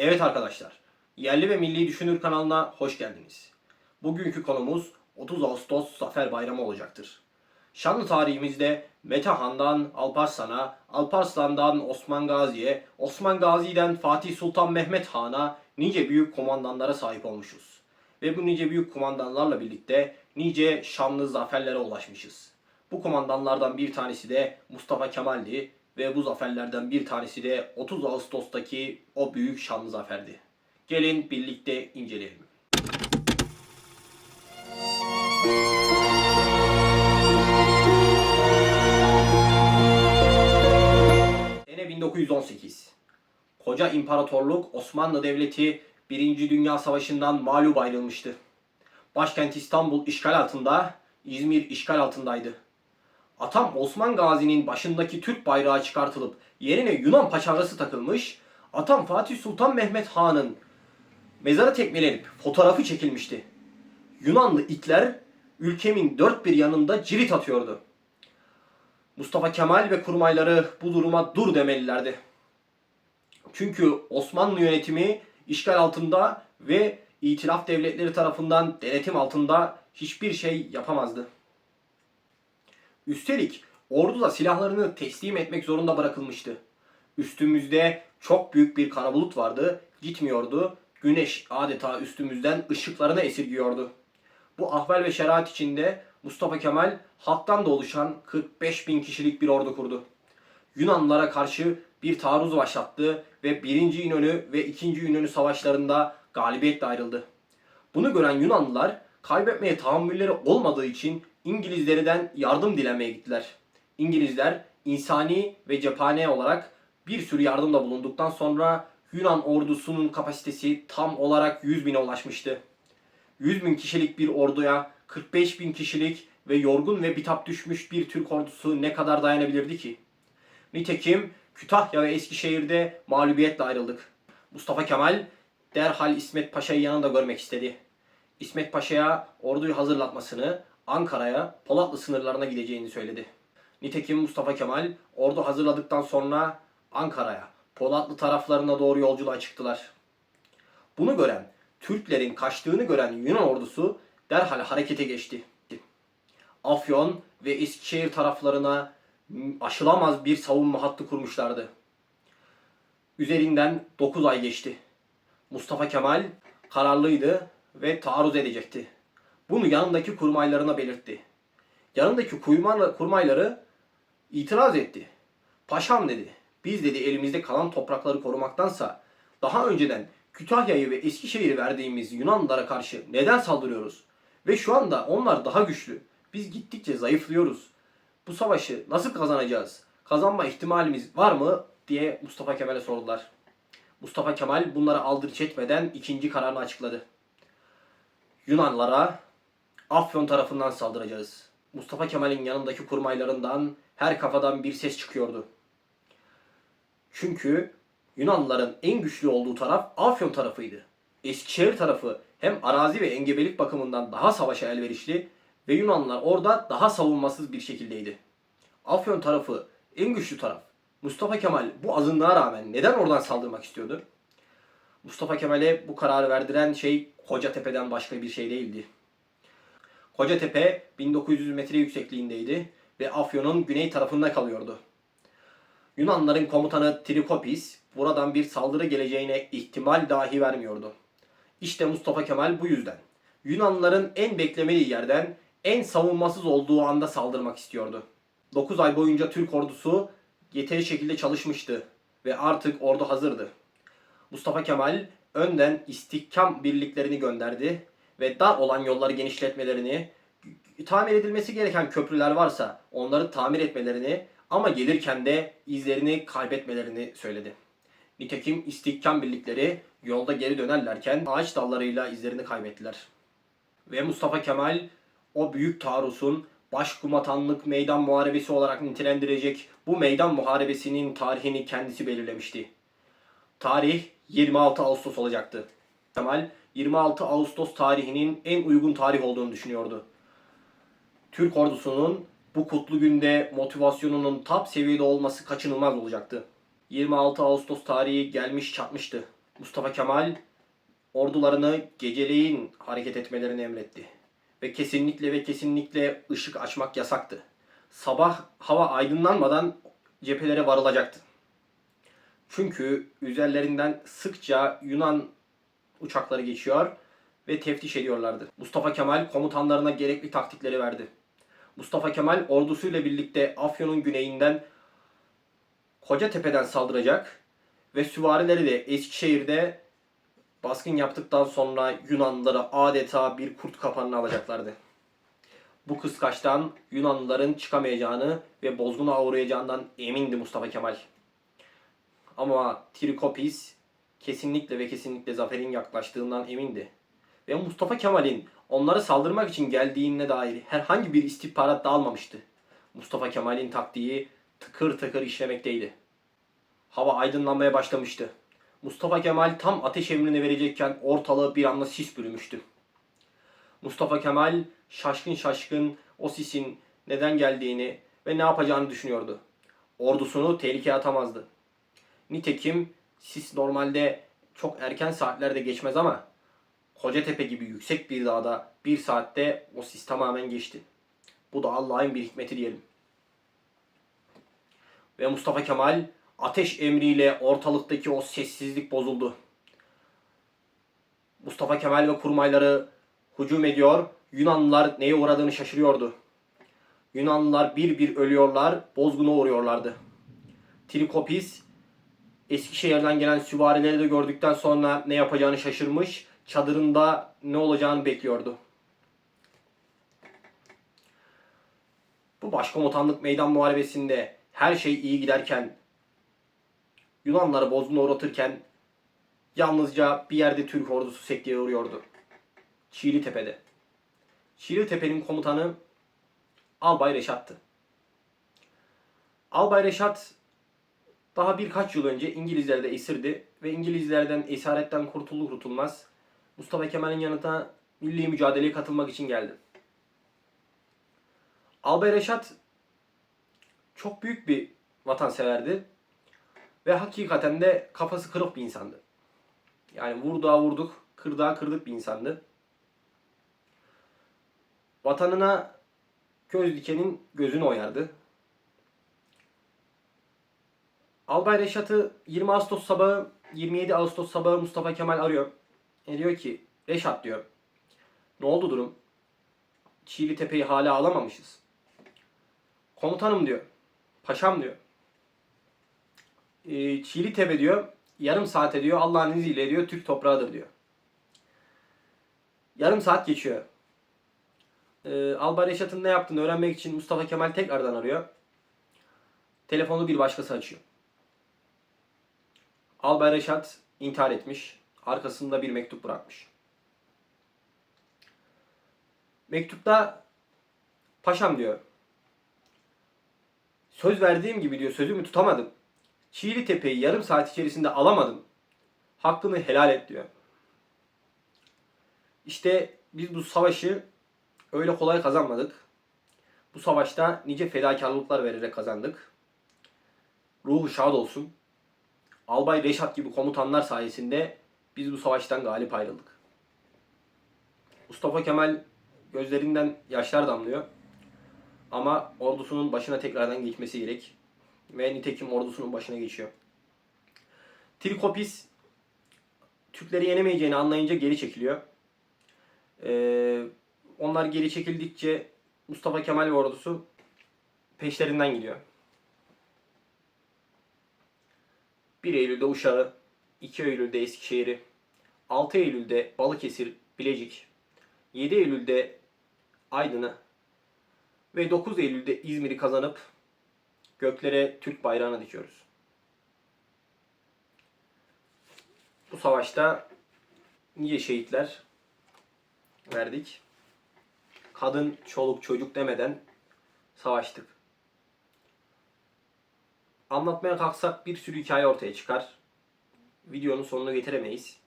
Evet arkadaşlar, Yerli ve Milli Düşünür kanalına hoş geldiniz. Bugünkü konumuz 30 Ağustos Zafer Bayramı olacaktır. Şanlı tarihimizde Mete Han'dan Alparslan'a, Alparslan'dan Osman Gazi'ye, Osman Gazi'den Fatih Sultan Mehmet Han'a nice büyük komandanlara sahip olmuşuz. Ve bu nice büyük kumandanlarla birlikte nice şanlı zaferlere ulaşmışız. Bu kumandanlardan bir tanesi de Mustafa Kemal'di ve bu zaferlerden bir tanesi de 30 Ağustos'taki o büyük şanlı zaferdi. Gelin birlikte inceleyelim. Sene 1918. Koca İmparatorluk Osmanlı Devleti 1. Dünya Savaşı'ndan mağlup ayrılmıştı. Başkent İstanbul işgal altında, İzmir işgal altındaydı. Atam Osman Gazi'nin başındaki Türk bayrağı çıkartılıp yerine Yunan paçavrası takılmış, atam Fatih Sultan Mehmet Han'ın mezarı tekmelenip fotoğrafı çekilmişti. Yunanlı itler ülkemin dört bir yanında cirit atıyordu. Mustafa Kemal ve kurmayları bu duruma dur demelilerdi. Çünkü Osmanlı yönetimi işgal altında ve itilaf devletleri tarafından denetim altında hiçbir şey yapamazdı. Üstelik ordu da silahlarını teslim etmek zorunda bırakılmıştı. Üstümüzde çok büyük bir kara bulut vardı, gitmiyordu. Güneş adeta üstümüzden ışıklarını esirgiyordu. Bu ahval ve şerait içinde Mustafa Kemal halktan da oluşan 45 bin kişilik bir ordu kurdu. Yunanlılara karşı bir taarruz başlattı ve 1. İnönü ve 2. İnönü savaşlarında galibiyetle ayrıldı. Bunu gören Yunanlılar kaybetmeye tahammülleri olmadığı için İngilizlerden yardım dilemeye gittiler. İngilizler insani ve cephane olarak bir sürü yardımda bulunduktan sonra Yunan ordusunun kapasitesi tam olarak 100 bine ulaşmıştı. 100 bin kişilik bir orduya 45 bin kişilik ve yorgun ve bitap düşmüş bir Türk ordusu ne kadar dayanabilirdi ki? Nitekim Kütahya ve Eskişehir'de mağlubiyetle ayrıldık. Mustafa Kemal derhal İsmet Paşa'yı yanında görmek istedi. İsmet Paşa'ya orduyu hazırlatmasını, Ankara'ya, Polatlı sınırlarına gideceğini söyledi. Nitekim Mustafa Kemal ordu hazırladıktan sonra Ankara'ya, Polatlı taraflarına doğru yolculuğa çıktılar. Bunu gören, Türklerin kaçtığını gören Yunan ordusu derhal harekete geçti. Afyon ve Eskişehir taraflarına aşılamaz bir savunma hattı kurmuşlardı. Üzerinden 9 ay geçti. Mustafa Kemal kararlıydı ve taarruz edecekti. Bunu yanındaki kurmaylarına belirtti. Yanındaki kurmayla- kurmayları itiraz etti. Paşam dedi, biz dedi elimizde kalan toprakları korumaktansa daha önceden Kütahya'yı ve Eskişehir'i verdiğimiz Yunanlılara karşı neden saldırıyoruz? Ve şu anda onlar daha güçlü. Biz gittikçe zayıflıyoruz. Bu savaşı nasıl kazanacağız? Kazanma ihtimalimiz var mı? diye Mustafa Kemal'e sordular. Mustafa Kemal bunlara aldırış etmeden ikinci kararını açıkladı. Yunanlara Afyon tarafından saldıracağız. Mustafa Kemal'in yanındaki kurmaylarından her kafadan bir ses çıkıyordu. Çünkü Yunanlıların en güçlü olduğu taraf Afyon tarafıydı. Eskişehir tarafı hem arazi ve engebelik bakımından daha savaşa elverişli ve Yunanlılar orada daha savunmasız bir şekildeydi. Afyon tarafı en güçlü taraf. Mustafa Kemal bu azınlığa rağmen neden oradan saldırmak istiyordu? Mustafa Kemal'e bu kararı verdiren şey Kocatepe'den başka bir şey değildi. Kocatepe 1900 metre yüksekliğindeydi ve Afyon'un güney tarafında kalıyordu. Yunanların komutanı Trikopis buradan bir saldırı geleceğine ihtimal dahi vermiyordu. İşte Mustafa Kemal bu yüzden Yunanlıların en beklemediği yerden en savunmasız olduğu anda saldırmak istiyordu. 9 ay boyunca Türk ordusu yeteri şekilde çalışmıştı ve artık ordu hazırdı. Mustafa Kemal önden istihkam birliklerini gönderdi ve dar olan yolları genişletmelerini, tamir edilmesi gereken köprüler varsa onları tamir etmelerini ama gelirken de izlerini kaybetmelerini söyledi. Nitekim istihkam birlikleri yolda geri dönerlerken ağaç dallarıyla izlerini kaybettiler. Ve Mustafa Kemal o büyük taarruzun başkumandanlık meydan muharebesi olarak nitelendirecek bu meydan muharebesinin tarihini kendisi belirlemişti. Tarih 26 Ağustos olacaktı. Kemal 26 Ağustos tarihinin en uygun tarih olduğunu düşünüyordu. Türk ordusunun bu kutlu günde motivasyonunun top seviyede olması kaçınılmaz olacaktı. 26 Ağustos tarihi gelmiş çatmıştı. Mustafa Kemal ordularını geceleyin hareket etmelerini emretti. Ve kesinlikle ve kesinlikle ışık açmak yasaktı. Sabah hava aydınlanmadan cephelere varılacaktı. Çünkü üzerlerinden sıkça Yunan uçakları geçiyor ve teftiş ediyorlardı. Mustafa Kemal komutanlarına gerekli taktikleri verdi. Mustafa Kemal ordusuyla birlikte Afyon'un güneyinden Kocatepe'den saldıracak ve süvarileri de Eskişehir'de baskın yaptıktan sonra Yunanlıları adeta bir kurt kapanına alacaklardı. Bu kıskaçtan Yunanlıların çıkamayacağını ve bozguna uğrayacağından emindi Mustafa Kemal. Ama Trikopis kesinlikle ve kesinlikle zaferin yaklaştığından emindi. Ve Mustafa Kemal'in onları saldırmak için geldiğine dair herhangi bir istihbarat da almamıştı. Mustafa Kemal'in taktiği tıkır tıkır işlemekteydi. Hava aydınlanmaya başlamıştı. Mustafa Kemal tam ateş emrini verecekken ortalığı bir anda sis bürümüştü. Mustafa Kemal şaşkın şaşkın o sisin neden geldiğini ve ne yapacağını düşünüyordu. Ordusunu tehlikeye atamazdı. Nitekim sis normalde çok erken saatlerde geçmez ama Kocatepe gibi yüksek bir dağda bir saatte o sis tamamen geçti. Bu da Allah'ın bir hikmeti diyelim. Ve Mustafa Kemal ateş emriyle ortalıktaki o sessizlik bozuldu. Mustafa Kemal ve kurmayları hücum ediyor. Yunanlılar neye uğradığını şaşırıyordu. Yunanlılar bir bir ölüyorlar, bozguna uğruyorlardı. Trikopis Eskişehir'den gelen süvarileri de gördükten sonra ne yapacağını şaşırmış, çadırında ne olacağını bekliyordu. Bu başkomutanlık meydan muharebesinde her şey iyi giderken, Yunanları bozguna uğratırken yalnızca bir yerde Türk ordusu sekteye uğruyordu. Çiğlitepe'de. Çiğlitepe'nin komutanı Albay Reşat'tı. Albay Reşat daha birkaç yıl önce İngilizlerde esirdi ve İngilizlerden esaretten kurtulur kurtulmaz Mustafa Kemal'in yanına milli mücadeleye katılmak için geldi. Albay Reşat çok büyük bir vatanseverdi ve hakikaten de kafası kırık bir insandı. Yani vurduğu vurduk, kırdığa kırdık bir insandı. Vatanına göz dikenin gözünü oyardı. Albay Reşat'ı 20 Ağustos sabahı 27 Ağustos sabahı Mustafa Kemal arıyor. E diyor ki Reşat diyor. Ne oldu durum? Çiğli Tepe'yi hala alamamışız. Komutanım diyor. Paşam diyor. E, Çiğli Tepe diyor. Yarım saate diyor Allah'ın izniyle diyor Türk toprağıdır diyor. Yarım saat geçiyor. E, Albay Reşat'ın ne yaptığını öğrenmek için Mustafa Kemal tekrardan arıyor. Telefonu bir başkası açıyor. Albay Reşat intihar etmiş. Arkasında bir mektup bırakmış. Mektupta paşam diyor. Söz verdiğim gibi diyor sözümü tutamadım. Çiğli Tepe'yi yarım saat içerisinde alamadım. Hakkını helal et diyor. İşte biz bu savaşı öyle kolay kazanmadık. Bu savaşta nice fedakarlıklar vererek kazandık. Ruhu şad olsun. Albay Reşat gibi komutanlar sayesinde biz bu savaştan galip ayrıldık. Mustafa Kemal gözlerinden yaşlar damlıyor. Ama ordusunun başına tekrardan geçmesi gerek. Ve nitekim ordusunun başına geçiyor. Trikopis Türkleri yenemeyeceğini anlayınca geri çekiliyor. Ee, onlar geri çekildikçe Mustafa Kemal ve ordusu peşlerinden gidiyor. 1 Eylül'de Uşak'ı, 2 Eylül'de Eskişehir'i, 6 Eylül'de Balıkesir, Bilecik, 7 Eylül'de Aydın'ı ve 9 Eylül'de İzmir'i kazanıp göklere Türk bayrağını dikiyoruz. Bu savaşta nice şehitler verdik. Kadın, çoluk, çocuk demeden savaştık. Anlatmaya kalksak bir sürü hikaye ortaya çıkar. Videonun sonunu getiremeyiz.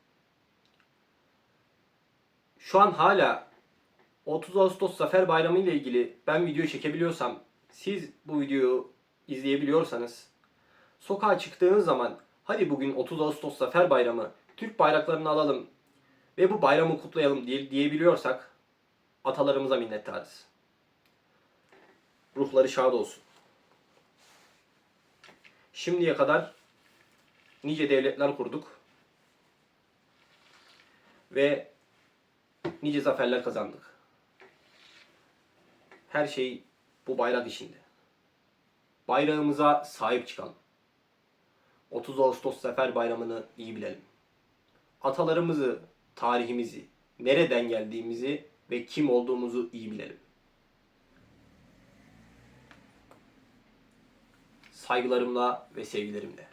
Şu an hala 30 Ağustos Zafer Bayramı ile ilgili ben video çekebiliyorsam, siz bu videoyu izleyebiliyorsanız, sokağa çıktığınız zaman hadi bugün 30 Ağustos Zafer Bayramı Türk bayraklarını alalım ve bu bayramı kutlayalım diye, diyebiliyorsak atalarımıza minnettarız. Ruhları şad olsun. Şimdiye kadar nice devletler kurduk ve nice zaferler kazandık. Her şey bu bayrak içinde. Bayrağımıza sahip çıkalım. 30 Ağustos Zafer Bayramı'nı iyi bilelim. Atalarımızı, tarihimizi, nereden geldiğimizi ve kim olduğumuzu iyi bilelim. Saygılarımla ve sevgilerimle.